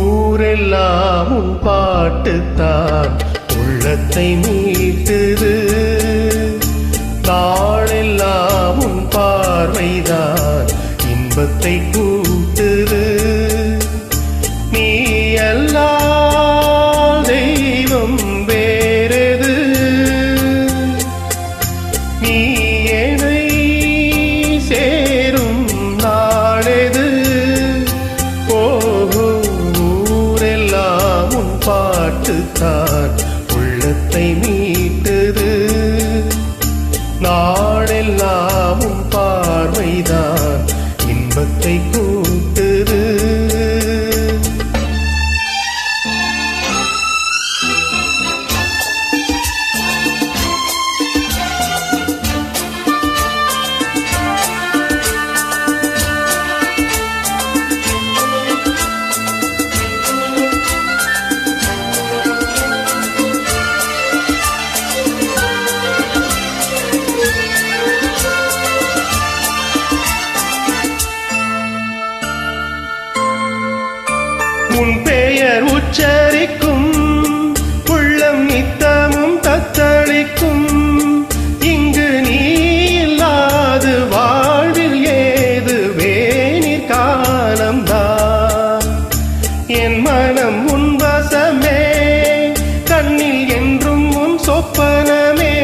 ஊரெல்லாம் பாட்டுத்தான் உள்ளத்தை மீட்டுது. இன்பத்தை கூட்டுது. நீ எல்லா தெய்வம் வேறது. நீ என்னை சேரும் நாளெது. ஓஹோ ஊரெல்லாம் உன் பாட்டுத்தான் உள்ளத்தை மீட்டுது. நாடெல்லாம் உன் பெயர் உச்சரிக்கும். உள்ளம் நித்தமும் தத்தளிக்கும். இங்கு நீ இல்லாது வாழ்வில் ஏது வேணிற் காலம்தான். என் மனம் உன் வசமே கண்ணில் என்றும் உன் சொப்பனமே.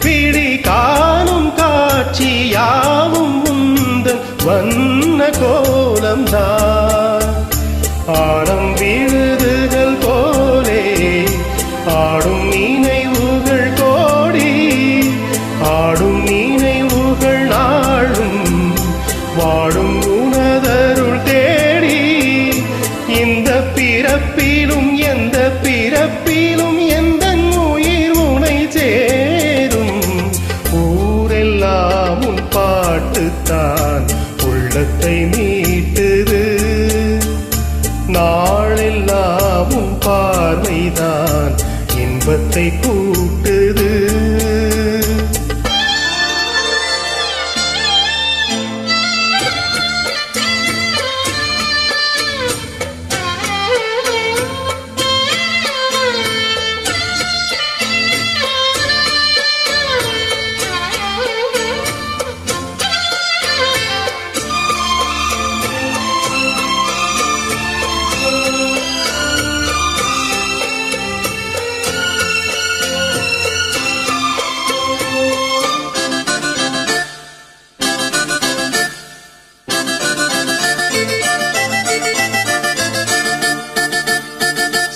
பிடி காணும் காட்சியாவும் உந்தன் வண்ண கோலம்தான். ஆடம் விழுதுகள் போலே ஆடும் நினைவுகள் கோடி ஆடும் நினைவுகள் நாளும் வாடும் உணதருள் தேடி இந்த பிறப்பிலும் எந்த பிறப்பிலும் எந்த உயிர் உனை சேரும். ஊரெல்லாம் உன் பாட்டுத்தான் உள்ளத்தை இன்பத்தை கூட்டுது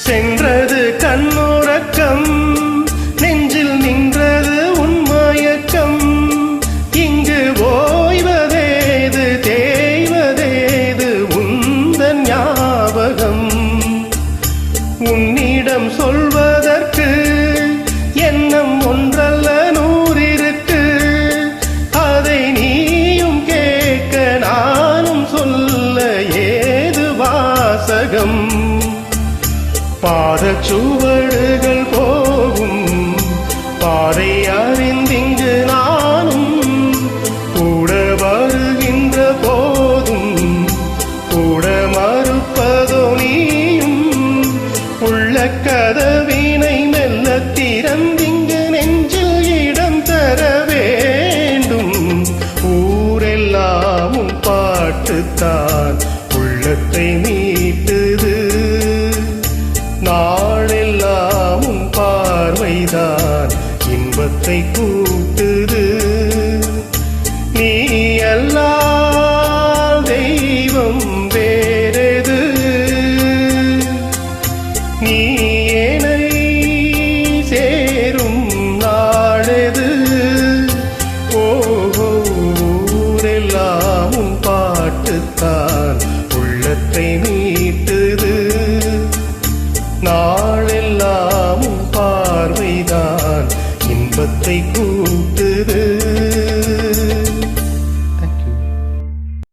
சென்றது கண்ணுறக்கம். நெஞ்சில் நின்றது உன்மயக்கம் இங்கு ஓய்வதேது தேய்வதேது உந்தன் ஞாபகம். உன்னிடம் சொல் பாதச்சுவடுகள் போகும். பாதை அறிந்திங்கு நானும் கூட வருகின்ற போதும். கூட மறுப்பதோ நீயும் உள்ள கதவினை மெல்ல திறந்திங்கு நெஞ்சில் இடம் தர வேண்டும். ஊரெல்லாமும் பாட்டுத்தான் உள்ளத்தை நீ இன்பத்தை கூட்டுது. நீ எல்லா தெய்வம் வேறது? நீ ஏனை சேரும் நாடது ஓஹோ பாட்டுத்தான் உள்ளத்தை மீட்டுது நாளெல்லாம் பார்வைதான் இன்பத்தை கூட்டுது